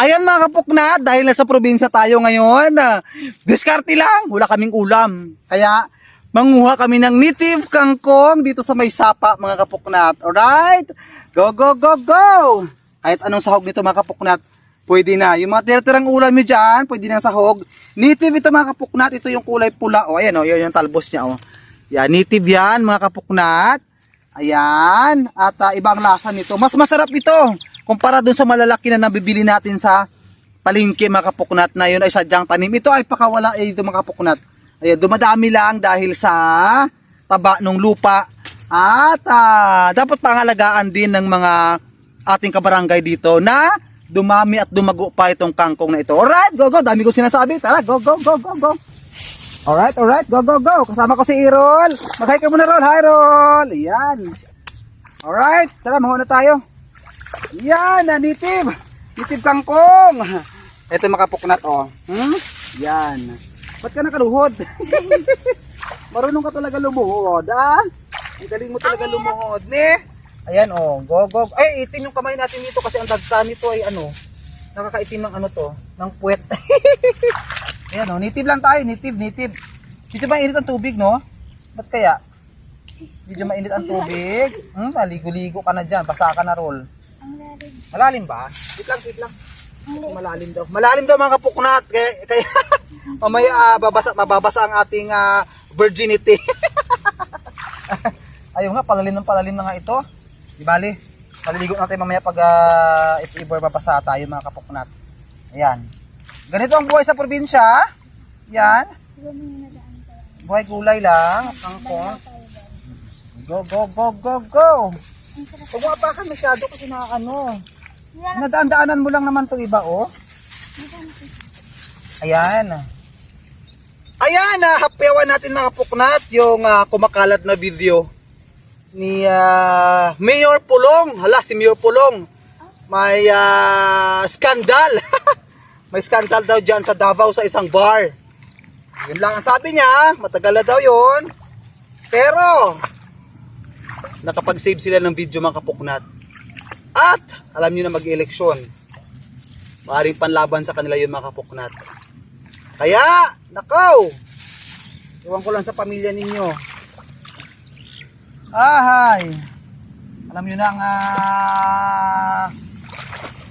Ayan mga kapuknat, dahil nasa probinsya tayo ngayon, ah, diskarte lang, wala kaming ulam. Kaya, manguha kami ng native kangkong dito sa may sapa mga kapuknat. Alright? Go, go, go, go! Kahit anong sahog nito mga kapuknat, pwede na. Yung mga tira-tirang ulam nyo dyan, pwede na sahog. Native ito mga kapuknat, ito yung kulay pula. O, ayan o, yun yung talbos niya o. Yan, native yan mga kapuknat. Ayan, at ah, ibang lasa nito. Mas masarap ito kumpara dun sa malalaki na nabibili natin sa palengke mga kapuknat na yun ay sadyang tanim. Ito ay pakawala eh, ito mga. Ayan, dumadami lang dahil sa taba ng lupa at ah, dapat pangalagaan din ng mga ating kabarangay dito na dumami at dumago pa itong kangkong na ito. Alright, go go, dami ko sinasabi. Tara, go go go go go. Alright, alright, go go go. Kasama ko si Irol. Mag-hi muna Rol. Hi Rol. Ayan. Alright, tara, mahuna tayo. Yan, native. Native kangkong. Ito yung makapuknat, oh. Hmm? Yan. Ba't ka nakaluhod? Marunong ka talaga lumuhod, ah? Ang galing mo talaga lumuhod, ne? Ayan, oh. Go, go. Ay, itim yung kamay natin dito kasi ang dagta nito ay ano, nakakaitim ng ano to, ng puwet. Ayan, oh. Native lang tayo, native, native. Dito ba init ang tubig, no? Ba't kaya? Medyo mainit ang tubig. Hmm, maligo-ligo ka na dyan. Basa ka na roll. Ang lalim. Malalim ba? Wait lang, wait lang. Malalim daw. Malalim daw mga kapuknat. Kaya, kaya mamaya ah, babasa, mababasa ang ating ah, virginity. Ayun nga, palalim ng palalim na nga ito. Di bali, maliligo natin mamaya pag ah, if ever babasa tayo mga kapuknat. Ayan. Ganito ang buhay sa probinsya. Yan. Buhay gulay lang. Ba? Go, go, go, go, go. Huwag mo apakan masyado kasi na ano. Nadaan-daanan mo lang naman itong iba, oh. Ayan. Ayan, ah, hapewan natin mga puknat yung ah, kumakalat na video ni ah, Mayor Pulong. Hala, si Mayor Pulong. May ah, skandal. May skandal daw dyan sa Davao sa isang bar. Yun lang ang sabi niya. Matagal na daw yun. Pero, nakapag-save sila ng video mga kapuknat. At, alam niyo na mag-eleksyon. Maaring panlaban sa kanila yun mga kapuknat. Kaya, nakaw! Iwan ko lang sa pamilya ninyo. Ahay! Alam niyo na ang ah,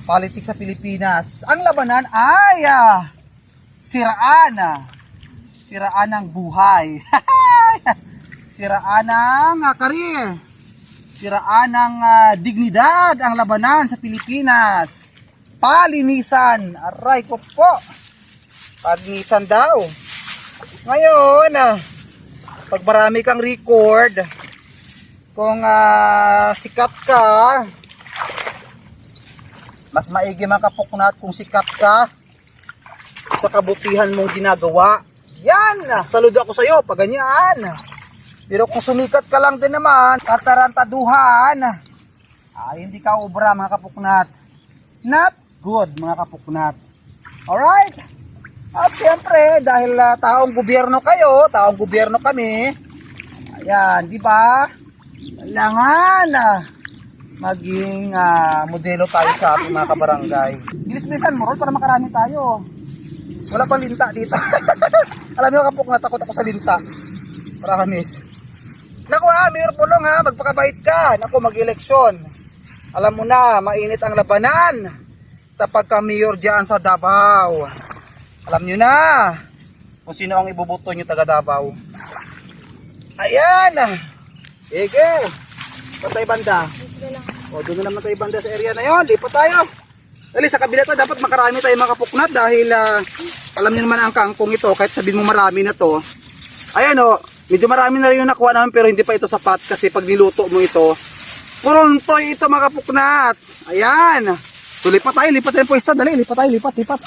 politics sa Pilipinas. Ang labanan ay ah, siraan ah. Siraan ng buhay. siraan ng ah, career. Siraan ng ah, dignidad ang labanan sa Pilipinas. Palinisan. Aray ko po. Palinisan daw. Ngayon, ah, pag marami kang record, kung ah, sikat ka, mas maigi mga kapuknat kung sikat ka sa kabutihan mong ginagawa. Yan! Saludo ako sa iyo pag ganyan. Pero kung sumikat ka lang din naman, katarantaduhan, ay hindi ka obra mga kapuknat. Not good mga kapuknat. Alright? At siyempre, dahil ah, taong gobyerno kayo, taong gobyerno kami, ayan, di ba? Kailangan ah, maging ah, modelo tayo sa ating mga kabarangay. Bilis-bilisan mo, Rol, para makarami tayo. Wala pang linta dito. Alam mo kapok natakot ako sa linta. Promise. Naku ha, Mayor Pulong ha, magpakabait ka. Naku, mag-eleksyon. Alam mo na, mainit ang labanan sa pagka-mayor dyan sa Davao. Alam nyo na kung sino ang ibubuto nyo taga Davao. Ayan. Sige. Patay banda. O, doon na naman tayo banda sa area na yon. Lipat tayo. Dali, sa kabila to, dapat makarami tayo mga kapuknat dahil ah, alam niyo naman ang kangkong ito, kahit sabihin mo marami na to. Ayan o, medyo marami na rin yung nakuha namin pero hindi pa ito sapat kasi pag niluto mo ito, puruntoy ito mga kapuknat. Ayan. So, lipat tayo, lipat tayo po ista. Dali, lipat tayo, lipat, lipat.